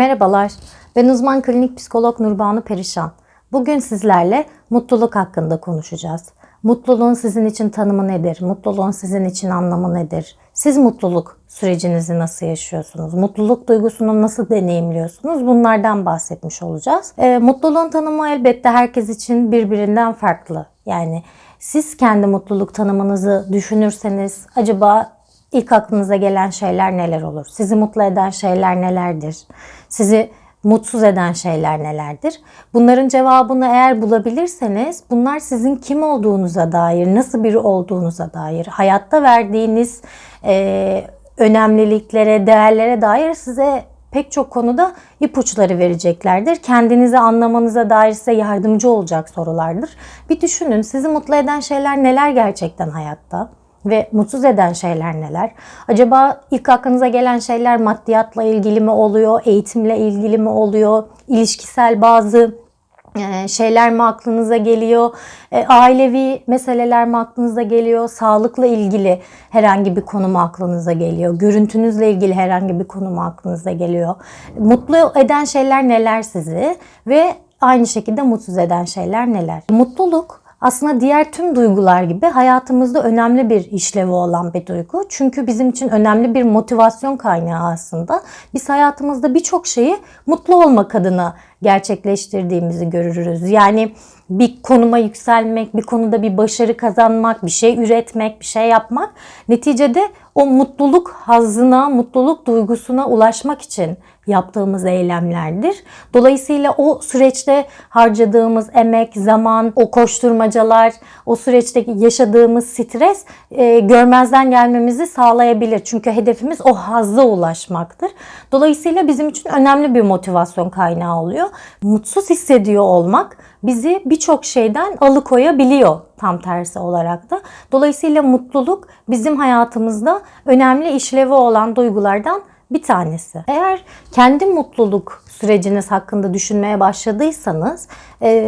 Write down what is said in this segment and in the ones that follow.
Merhabalar, ben uzman klinik psikolog Nurbanu Perişan. Bugün sizlerle mutluluk hakkında konuşacağız. Mutluluğun sizin için tanımı nedir? Mutluluğun sizin için anlamı nedir? Siz mutluluk sürecinizi nasıl yaşıyorsunuz? Mutluluk duygusunu nasıl deneyimliyorsunuz? Bunlardan bahsetmiş olacağız. E, mutluluğun tanımı elbette herkes için birbirinden farklı. Yani siz kendi mutluluk tanımınızı düşünürseniz acaba İlk aklınıza gelen şeyler neler olur? Sizi mutlu eden şeyler nelerdir? Sizi mutsuz eden şeyler nelerdir? Bunların cevabını eğer bulabilirseniz bunlar sizin kim olduğunuza dair, nasıl biri olduğunuza dair, hayatta verdiğiniz e, önemliliklere, değerlere dair size pek çok konuda ipuçları vereceklerdir. Kendinizi anlamanıza dair size yardımcı olacak sorulardır. Bir düşünün sizi mutlu eden şeyler neler gerçekten hayatta? Ve mutsuz eden şeyler neler? Acaba ilk aklınıza gelen şeyler maddiyatla ilgili mi oluyor, eğitimle ilgili mi oluyor, ilişkisel bazı e, şeyler mi aklınıza geliyor, e, ailevi meseleler mi aklınıza geliyor, sağlıkla ilgili herhangi bir konu mu aklınıza geliyor, görüntünüzle ilgili herhangi bir konu mu aklınıza geliyor, mutlu eden şeyler neler sizi ve aynı şekilde mutsuz eden şeyler neler? Mutluluk aslında diğer tüm duygular gibi hayatımızda önemli bir işlevi olan bir duygu. Çünkü bizim için önemli bir motivasyon kaynağı aslında. Biz hayatımızda birçok şeyi mutlu olmak adına gerçekleştirdiğimizi görürüz. Yani bir konuma yükselmek, bir konuda bir başarı kazanmak, bir şey üretmek, bir şey yapmak neticede o mutluluk hazzına, mutluluk duygusuna ulaşmak için yaptığımız eylemlerdir. Dolayısıyla o süreçte harcadığımız emek, zaman, o koşturmacalar, o süreçteki yaşadığımız stres e, görmezden gelmemizi sağlayabilir. Çünkü hedefimiz o hazza ulaşmaktır. Dolayısıyla bizim için önemli bir motivasyon kaynağı oluyor. Mutsuz hissediyor olmak bizi birçok şeyden alıkoyabiliyor tam tersi olarak da. Dolayısıyla mutluluk bizim hayatımızda önemli işlevi olan duygulardan bir tanesi. Eğer kendi mutluluk süreciniz hakkında düşünmeye başladıysanız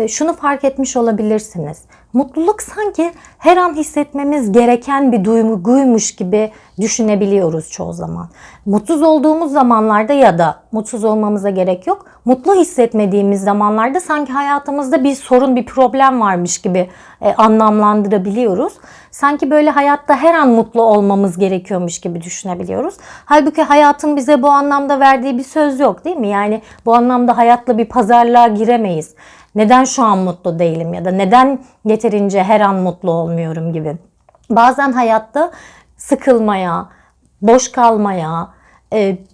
şunu fark etmiş olabilirsiniz. Mutluluk sanki her an hissetmemiz gereken bir duyguymuş gibi düşünebiliyoruz çoğu zaman. Mutsuz olduğumuz zamanlarda ya da mutsuz olmamıza gerek yok. Mutlu hissetmediğimiz zamanlarda sanki hayatımızda bir sorun, bir problem varmış gibi e, anlamlandırabiliyoruz. Sanki böyle hayatta her an mutlu olmamız gerekiyormuş gibi düşünebiliyoruz. Halbuki hayatın bize bu anlamda verdiği bir söz yok değil mi? Yani bu anlamda hayatla bir pazarlığa giremeyiz. Neden şu an mutlu değilim ya da neden yeterince her an mutlu olmuyorum gibi. Bazen hayatta sıkılmaya, boş kalmaya,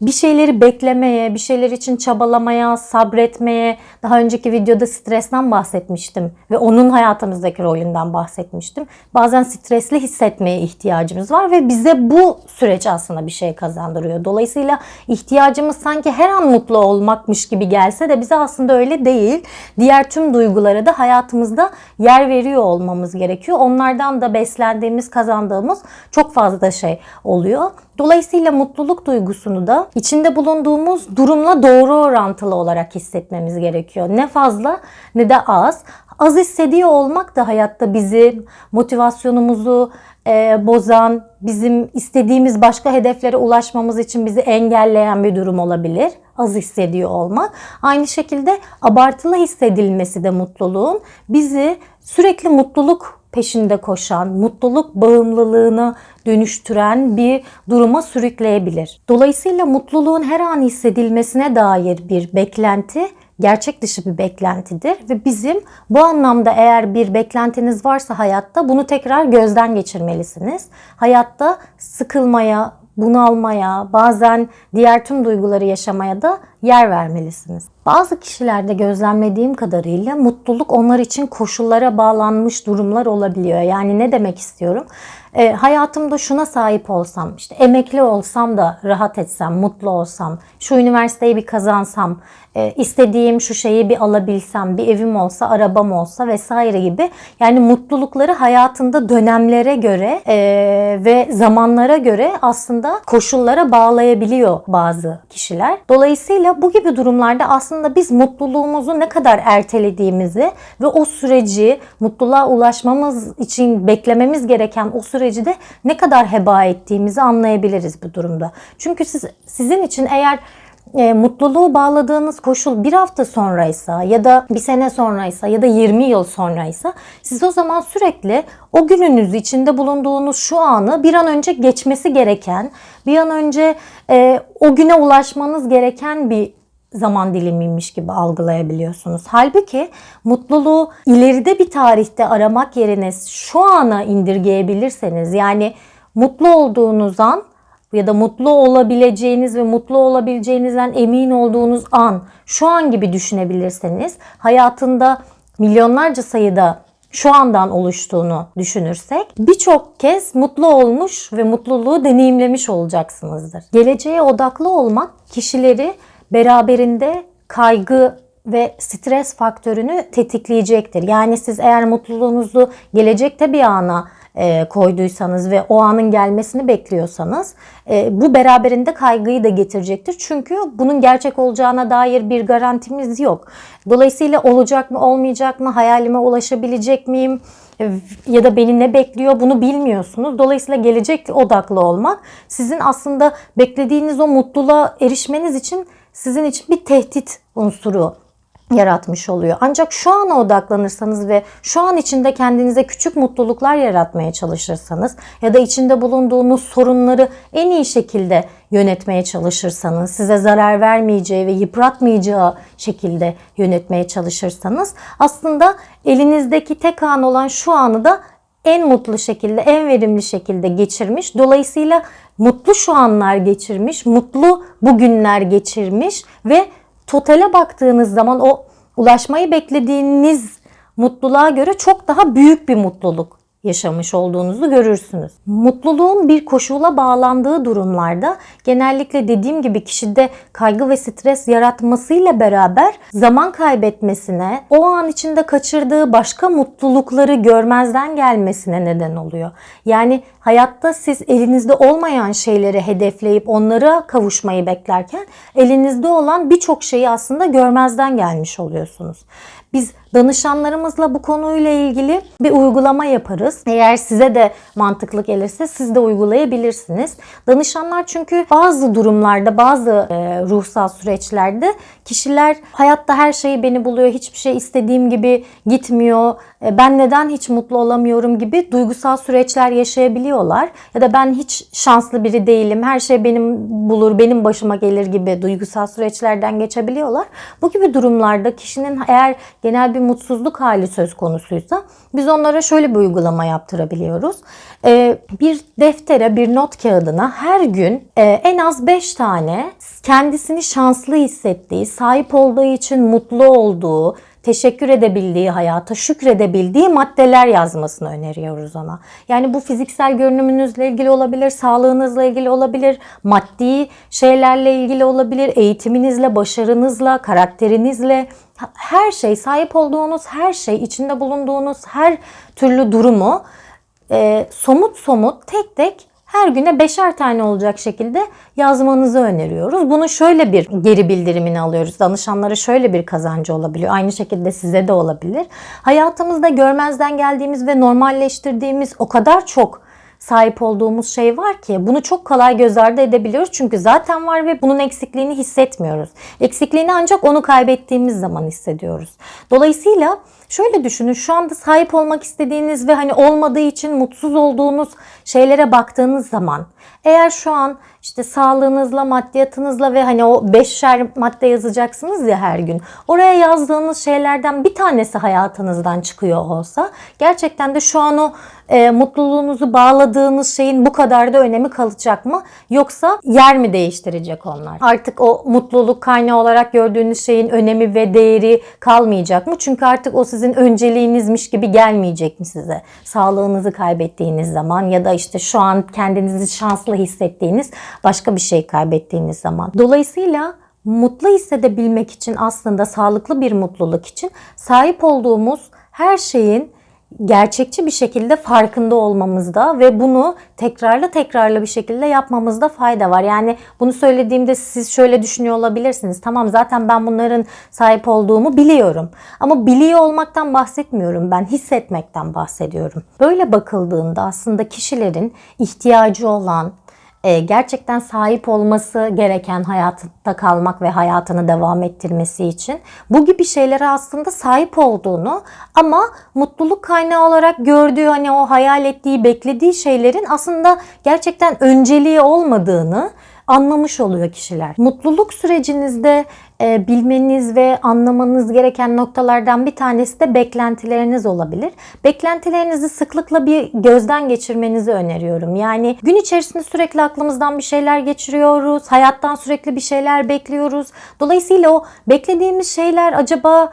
bir şeyleri beklemeye, bir şeyler için çabalamaya, sabretmeye, daha önceki videoda stresten bahsetmiştim ve onun hayatımızdaki rolünden bahsetmiştim. Bazen stresli hissetmeye ihtiyacımız var ve bize bu süreç aslında bir şey kazandırıyor. Dolayısıyla ihtiyacımız sanki her an mutlu olmakmış gibi gelse de bize aslında öyle değil. Diğer tüm duygulara da hayatımızda yer veriyor olmamız gerekiyor. Onlardan da beslendiğimiz, kazandığımız çok fazla şey oluyor. Dolayısıyla mutluluk duygusunu da içinde bulunduğumuz durumla doğru orantılı olarak hissetmemiz gerekiyor. Ne fazla ne de az. Az hissediyor olmak da hayatta bizi, motivasyonumuzu e, bozan, bizim istediğimiz başka hedeflere ulaşmamız için bizi engelleyen bir durum olabilir. Az hissediyor olmak. Aynı şekilde abartılı hissedilmesi de mutluluğun bizi sürekli mutluluk peşinde koşan, mutluluk bağımlılığına dönüştüren bir duruma sürükleyebilir. Dolayısıyla mutluluğun her an hissedilmesine dair bir beklenti gerçek dışı bir beklentidir ve bizim bu anlamda eğer bir beklentiniz varsa hayatta bunu tekrar gözden geçirmelisiniz. Hayatta sıkılmaya, bunalmaya, bazen diğer tüm duyguları yaşamaya da yer vermelisiniz. Bazı kişilerde gözlemlediğim kadarıyla mutluluk onlar için koşullara bağlanmış durumlar olabiliyor. Yani ne demek istiyorum? E, hayatımda şuna sahip olsam, işte emekli olsam da rahat etsem, mutlu olsam, şu üniversiteyi bir kazansam, e, istediğim şu şeyi bir alabilsem, bir evim olsa, arabam olsa vesaire gibi. Yani mutlulukları hayatında dönemlere göre e, ve zamanlara göre aslında koşullara bağlayabiliyor bazı kişiler. Dolayısıyla bu gibi durumlarda aslında biz mutluluğumuzu ne kadar ertelediğimizi ve o süreci mutluluğa ulaşmamız için beklememiz gereken o süreci de ne kadar heba ettiğimizi anlayabiliriz bu durumda. Çünkü siz sizin için eğer e, mutluluğu bağladığınız koşul bir hafta sonraysa ya da bir sene sonraysa ya da 20 yıl sonraysa siz o zaman sürekli o gününüz içinde bulunduğunuz şu anı bir an önce geçmesi gereken, bir an önce e, o güne ulaşmanız gereken bir zaman dilimiymiş gibi algılayabiliyorsunuz. Halbuki mutluluğu ileride bir tarihte aramak yerine şu ana indirgeyebilirseniz yani mutlu olduğunuz an ya da mutlu olabileceğiniz ve mutlu olabileceğinizden emin olduğunuz an şu an gibi düşünebilirseniz hayatında milyonlarca sayıda şu andan oluştuğunu düşünürsek birçok kez mutlu olmuş ve mutluluğu deneyimlemiş olacaksınızdır. Geleceğe odaklı olmak kişileri beraberinde kaygı ve stres faktörünü tetikleyecektir. Yani siz eğer mutluluğunuzu gelecekte bir ana e, koyduysanız ve o anın gelmesini bekliyorsanız e, bu beraberinde kaygıyı da getirecektir. Çünkü bunun gerçek olacağına dair bir garantimiz yok. Dolayısıyla olacak mı olmayacak mı hayalime ulaşabilecek miyim e, ya da beni ne bekliyor bunu bilmiyorsunuz. Dolayısıyla gelecek odaklı olmak sizin aslında beklediğiniz o mutluluğa erişmeniz için sizin için bir tehdit unsuru yaratmış oluyor. Ancak şu ana odaklanırsanız ve şu an içinde kendinize küçük mutluluklar yaratmaya çalışırsanız ya da içinde bulunduğunuz sorunları en iyi şekilde yönetmeye çalışırsanız, size zarar vermeyeceği ve yıpratmayacağı şekilde yönetmeye çalışırsanız aslında elinizdeki tek an olan şu anı da en mutlu şekilde, en verimli şekilde geçirmiş. Dolayısıyla mutlu şu anlar geçirmiş, mutlu bugünler geçirmiş ve totale baktığınız zaman o ulaşmayı beklediğiniz mutluluğa göre çok daha büyük bir mutluluk yaşamış olduğunuzu görürsünüz. Mutluluğun bir koşula bağlandığı durumlarda genellikle dediğim gibi kişide kaygı ve stres yaratmasıyla beraber zaman kaybetmesine, o an içinde kaçırdığı başka mutlulukları görmezden gelmesine neden oluyor. Yani hayatta siz elinizde olmayan şeyleri hedefleyip onlara kavuşmayı beklerken elinizde olan birçok şeyi aslında görmezden gelmiş oluyorsunuz. Biz danışanlarımızla bu konuyla ilgili bir uygulama yaparız. Eğer size de mantıklı gelirse siz de uygulayabilirsiniz. Danışanlar çünkü bazı durumlarda, bazı e, ruhsal süreçlerde kişiler hayatta her şey beni buluyor, hiçbir şey istediğim gibi gitmiyor, e, ben neden hiç mutlu olamıyorum gibi duygusal süreçler yaşayabiliyorlar. Ya da ben hiç şanslı biri değilim, her şey benim bulur, benim başıma gelir gibi duygusal süreçlerden geçebiliyorlar. Bu gibi durumlarda kişinin eğer genel bir mutsuzluk hali söz konusuysa biz onlara şöyle bir uygulama yaptırabiliyoruz. Ee, bir deftere, bir not kağıdına her gün e, en az 5 tane kendisini şanslı hissettiği, sahip olduğu için mutlu olduğu, teşekkür edebildiği hayata, şükredebildiği maddeler yazmasını öneriyoruz ona. Yani bu fiziksel görünümünüzle ilgili olabilir, sağlığınızla ilgili olabilir, maddi şeylerle ilgili olabilir, eğitiminizle, başarınızla, karakterinizle, her şey, sahip olduğunuz her şey, içinde bulunduğunuz her türlü durumu e, somut somut tek tek her güne beşer tane olacak şekilde yazmanızı öneriyoruz. Bunu şöyle bir geri bildirimini alıyoruz. Danışanlara şöyle bir kazancı olabiliyor. Aynı şekilde size de olabilir. Hayatımızda görmezden geldiğimiz ve normalleştirdiğimiz o kadar çok sahip olduğumuz şey var ki bunu çok kolay göz ardı edebiliyoruz. Çünkü zaten var ve bunun eksikliğini hissetmiyoruz. Eksikliğini ancak onu kaybettiğimiz zaman hissediyoruz. Dolayısıyla şöyle düşünün şu anda sahip olmak istediğiniz ve hani olmadığı için mutsuz olduğunuz şeylere baktığınız zaman eğer şu an işte sağlığınızla, maddiyatınızla ve hani o beşer madde yazacaksınız ya her gün. Oraya yazdığınız şeylerden bir tanesi hayatınızdan çıkıyor olsa gerçekten de şu an o e, mutluluğunuzu bağladığınız şeyin bu kadar da önemi kalacak mı? Yoksa yer mi değiştirecek onlar? Artık o mutluluk kaynağı olarak gördüğünüz şeyin önemi ve değeri kalmayacak mı? Çünkü artık o sizin önceliğinizmiş gibi gelmeyecek mi size? Sağlığınızı kaybettiğiniz zaman ya da işte şu an kendinizi şanslı hissettiğiniz başka bir şey kaybettiğiniz zaman. Dolayısıyla mutlu hissedebilmek için aslında sağlıklı bir mutluluk için sahip olduğumuz her şeyin gerçekçi bir şekilde farkında olmamızda ve bunu tekrarlı tekrarlı bir şekilde yapmamızda fayda var. Yani bunu söylediğimde siz şöyle düşünüyor olabilirsiniz. Tamam zaten ben bunların sahip olduğumu biliyorum. Ama biliyor olmaktan bahsetmiyorum ben hissetmekten bahsediyorum. Böyle bakıldığında aslında kişilerin ihtiyacı olan e, gerçekten sahip olması gereken hayatta kalmak ve hayatını devam ettirmesi için bu gibi şeylere aslında sahip olduğunu ama mutluluk kaynağı olarak gördüğü hani o hayal ettiği beklediği şeylerin aslında gerçekten önceliği olmadığını anlamış oluyor kişiler. Mutluluk sürecinizde e, bilmeniz ve anlamanız gereken noktalardan bir tanesi de beklentileriniz olabilir. Beklentilerinizi sıklıkla bir gözden geçirmenizi öneriyorum. Yani gün içerisinde sürekli aklımızdan bir şeyler geçiriyoruz. Hayattan sürekli bir şeyler bekliyoruz. Dolayısıyla o beklediğimiz şeyler acaba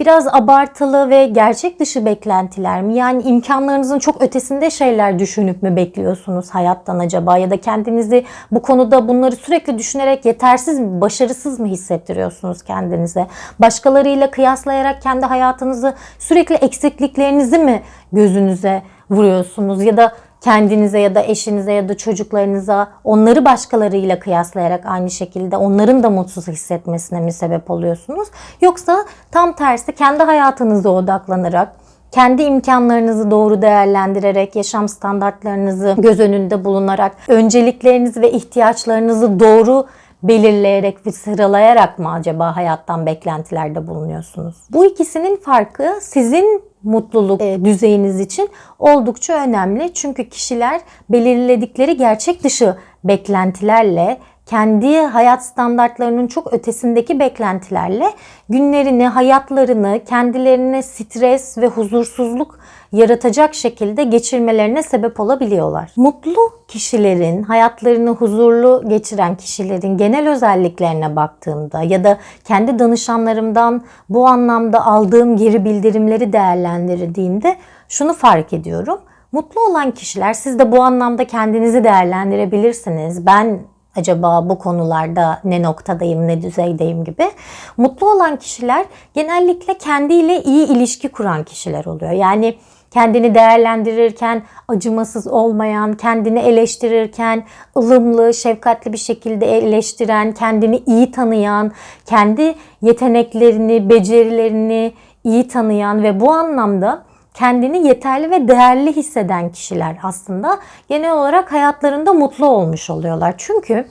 biraz abartılı ve gerçek dışı beklentiler mi? Yani imkanlarınızın çok ötesinde şeyler düşünüp mü bekliyorsunuz hayattan acaba? Ya da kendinizi bu konuda bunları sürekli düşünerek yetersiz mi, başarısız mı hissettiriyorsunuz kendinize? Başkalarıyla kıyaslayarak kendi hayatınızı sürekli eksikliklerinizi mi gözünüze vuruyorsunuz? Ya da kendinize ya da eşinize ya da çocuklarınıza onları başkalarıyla kıyaslayarak aynı şekilde onların da mutsuz hissetmesine mi sebep oluyorsunuz? Yoksa tam tersi kendi hayatınıza odaklanarak kendi imkanlarınızı doğru değerlendirerek, yaşam standartlarınızı göz önünde bulunarak, önceliklerinizi ve ihtiyaçlarınızı doğru belirleyerek ve sıralayarak mı acaba hayattan beklentilerde bulunuyorsunuz? Bu ikisinin farkı sizin mutluluk e, düzeyiniz için oldukça önemli. Çünkü kişiler belirledikleri gerçek dışı beklentilerle kendi hayat standartlarının çok ötesindeki beklentilerle günlerini, hayatlarını kendilerine stres ve huzursuzluk yaratacak şekilde geçirmelerine sebep olabiliyorlar. Mutlu kişilerin, hayatlarını huzurlu geçiren kişilerin genel özelliklerine baktığımda ya da kendi danışanlarımdan bu anlamda aldığım geri bildirimleri değerlendirdiğimde şunu fark ediyorum. Mutlu olan kişiler siz de bu anlamda kendinizi değerlendirebilirsiniz. Ben acaba bu konularda ne noktadayım, ne düzeydeyim gibi. Mutlu olan kişiler genellikle kendiyle iyi ilişki kuran kişiler oluyor. Yani kendini değerlendirirken acımasız olmayan, kendini eleştirirken ılımlı, şefkatli bir şekilde eleştiren, kendini iyi tanıyan, kendi yeteneklerini, becerilerini iyi tanıyan ve bu anlamda kendini yeterli ve değerli hisseden kişiler aslında genel olarak hayatlarında mutlu olmuş oluyorlar. Çünkü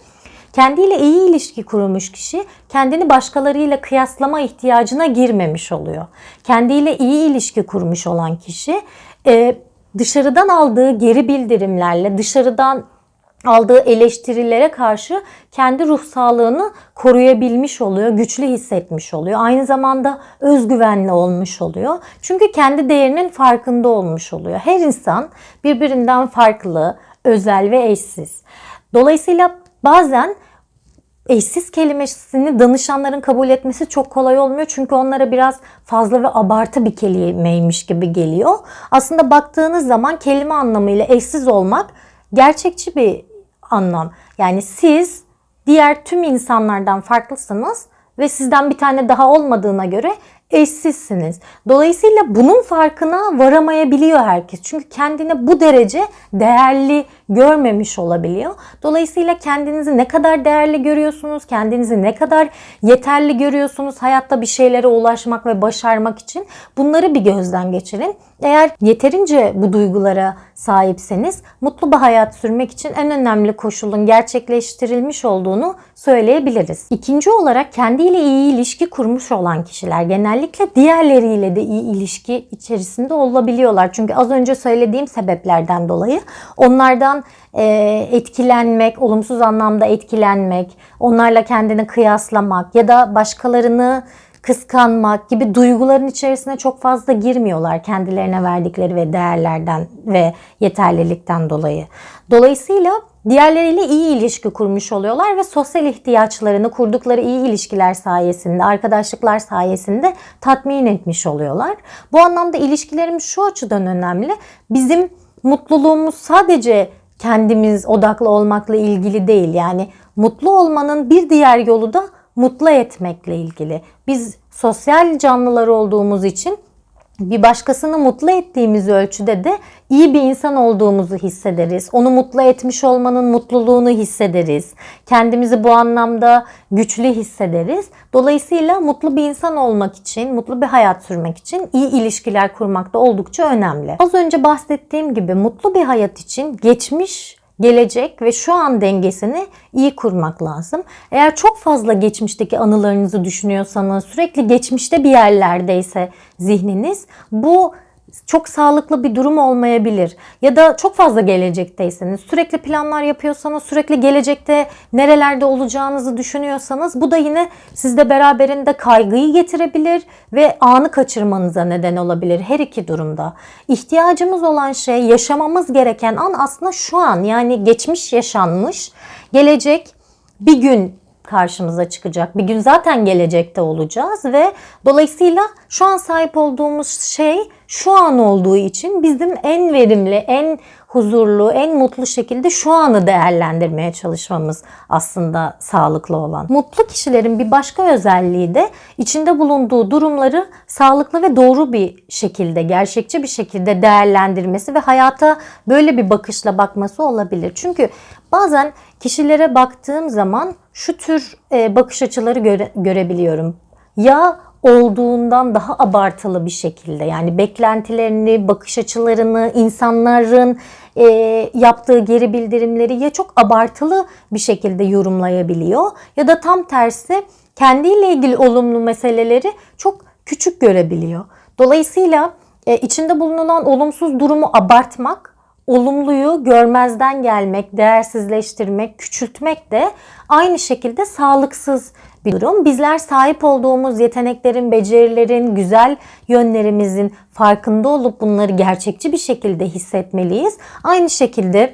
kendiyle iyi ilişki kurmuş kişi kendini başkalarıyla kıyaslama ihtiyacına girmemiş oluyor. Kendiyle iyi ilişki kurmuş olan kişi e, dışarıdan aldığı geri bildirimlerle, dışarıdan aldığı eleştirilere karşı kendi ruh sağlığını koruyabilmiş oluyor, güçlü hissetmiş oluyor. Aynı zamanda özgüvenli olmuş oluyor. Çünkü kendi değerinin farkında olmuş oluyor. Her insan birbirinden farklı, özel ve eşsiz. Dolayısıyla bazen eşsiz kelimesini danışanların kabul etmesi çok kolay olmuyor. Çünkü onlara biraz fazla ve abartı bir kelimeymiş gibi geliyor. Aslında baktığınız zaman kelime anlamıyla eşsiz olmak gerçekçi bir anlam. Yani siz diğer tüm insanlardan farklısınız ve sizden bir tane daha olmadığına göre eşsizsiniz. Dolayısıyla bunun farkına varamayabiliyor herkes. Çünkü kendini bu derece değerli görmemiş olabiliyor. Dolayısıyla kendinizi ne kadar değerli görüyorsunuz, kendinizi ne kadar yeterli görüyorsunuz hayatta bir şeylere ulaşmak ve başarmak için bunları bir gözden geçirin. Eğer yeterince bu duygulara sahipseniz mutlu bir hayat sürmek için en önemli koşulun gerçekleştirilmiş olduğunu söyleyebiliriz. İkinci olarak kendiyle iyi ilişki kurmuş olan kişiler genellikle diğerleriyle de iyi ilişki içerisinde olabiliyorlar. Çünkü az önce söylediğim sebeplerden dolayı onlardan e, etkilenmek, olumsuz anlamda etkilenmek, onlarla kendini kıyaslamak ya da başkalarını kıskanmak gibi duyguların içerisine çok fazla girmiyorlar kendilerine verdikleri ve değerlerden ve yeterlilikten dolayı. Dolayısıyla diğerleriyle iyi ilişki kurmuş oluyorlar ve sosyal ihtiyaçlarını kurdukları iyi ilişkiler sayesinde, arkadaşlıklar sayesinde tatmin etmiş oluyorlar. Bu anlamda ilişkilerimiz şu açıdan önemli. Bizim mutluluğumuz sadece kendimiz odaklı olmakla ilgili değil. Yani mutlu olmanın bir diğer yolu da mutlu etmekle ilgili. Biz sosyal canlılar olduğumuz için bir başkasını mutlu ettiğimiz ölçüde de iyi bir insan olduğumuzu hissederiz. Onu mutlu etmiş olmanın mutluluğunu hissederiz. Kendimizi bu anlamda güçlü hissederiz. Dolayısıyla mutlu bir insan olmak için, mutlu bir hayat sürmek için iyi ilişkiler kurmak da oldukça önemli. Az önce bahsettiğim gibi mutlu bir hayat için geçmiş gelecek ve şu an dengesini iyi kurmak lazım. Eğer çok fazla geçmişteki anılarınızı düşünüyorsanız, sürekli geçmişte bir yerlerdeyse zihniniz bu çok sağlıklı bir durum olmayabilir. Ya da çok fazla gelecekteyseniz, sürekli planlar yapıyorsanız, sürekli gelecekte nerelerde olacağınızı düşünüyorsanız bu da yine sizde beraberinde kaygıyı getirebilir ve anı kaçırmanıza neden olabilir her iki durumda. İhtiyacımız olan şey, yaşamamız gereken an aslında şu an. Yani geçmiş yaşanmış, gelecek bir gün karşımıza çıkacak. Bir gün zaten gelecekte olacağız ve dolayısıyla şu an sahip olduğumuz şey şu an olduğu için bizim en verimli, en huzurlu, en mutlu şekilde şu anı değerlendirmeye çalışmamız aslında sağlıklı olan. Mutlu kişilerin bir başka özelliği de içinde bulunduğu durumları sağlıklı ve doğru bir şekilde, gerçekçi bir şekilde değerlendirmesi ve hayata böyle bir bakışla bakması olabilir. Çünkü bazen kişilere baktığım zaman şu tür e, bakış açıları göre, görebiliyorum. Ya olduğundan daha abartılı bir şekilde yani beklentilerini, bakış açılarını, insanların e, yaptığı geri bildirimleri ya çok abartılı bir şekilde yorumlayabiliyor ya da tam tersi kendiyle ilgili olumlu meseleleri çok küçük görebiliyor. Dolayısıyla e, içinde bulunan olumsuz durumu abartmak olumluyu görmezden gelmek, değersizleştirmek, küçültmek de aynı şekilde sağlıksız bir durum. Bizler sahip olduğumuz yeteneklerin, becerilerin, güzel yönlerimizin farkında olup bunları gerçekçi bir şekilde hissetmeliyiz. Aynı şekilde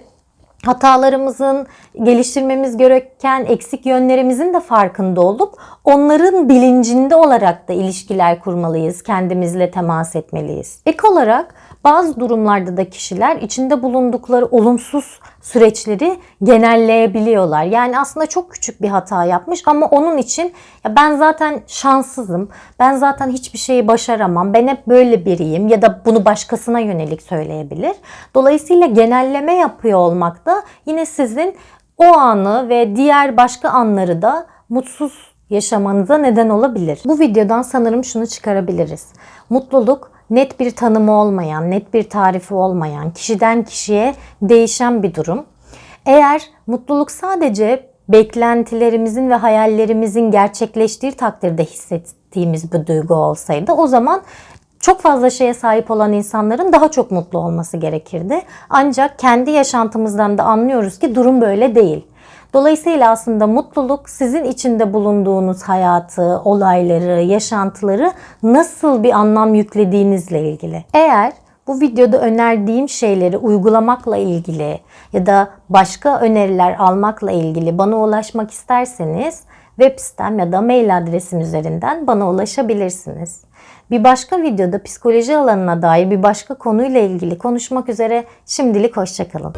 hatalarımızın, geliştirmemiz gereken eksik yönlerimizin de farkında olup onların bilincinde olarak da ilişkiler kurmalıyız, kendimizle temas etmeliyiz. Ek olarak bazı durumlarda da kişiler içinde bulundukları olumsuz süreçleri genelleyebiliyorlar. Yani aslında çok küçük bir hata yapmış ama onun için ya ben zaten şanssızım, ben zaten hiçbir şeyi başaramam, ben hep böyle biriyim ya da bunu başkasına yönelik söyleyebilir. Dolayısıyla genelleme yapıyor olmak da yine sizin o anı ve diğer başka anları da mutsuz yaşamanıza neden olabilir. Bu videodan sanırım şunu çıkarabiliriz. Mutluluk net bir tanımı olmayan, net bir tarifi olmayan, kişiden kişiye değişen bir durum. Eğer mutluluk sadece beklentilerimizin ve hayallerimizin gerçekleştiği takdirde hissettiğimiz bir duygu olsaydı o zaman çok fazla şeye sahip olan insanların daha çok mutlu olması gerekirdi. Ancak kendi yaşantımızdan da anlıyoruz ki durum böyle değil. Dolayısıyla aslında mutluluk sizin içinde bulunduğunuz hayatı, olayları, yaşantıları nasıl bir anlam yüklediğinizle ilgili. Eğer bu videoda önerdiğim şeyleri uygulamakla ilgili ya da başka öneriler almakla ilgili bana ulaşmak isterseniz web sitem ya da mail adresim üzerinden bana ulaşabilirsiniz. Bir başka videoda psikoloji alanına dair bir başka konuyla ilgili konuşmak üzere şimdilik hoşçakalın.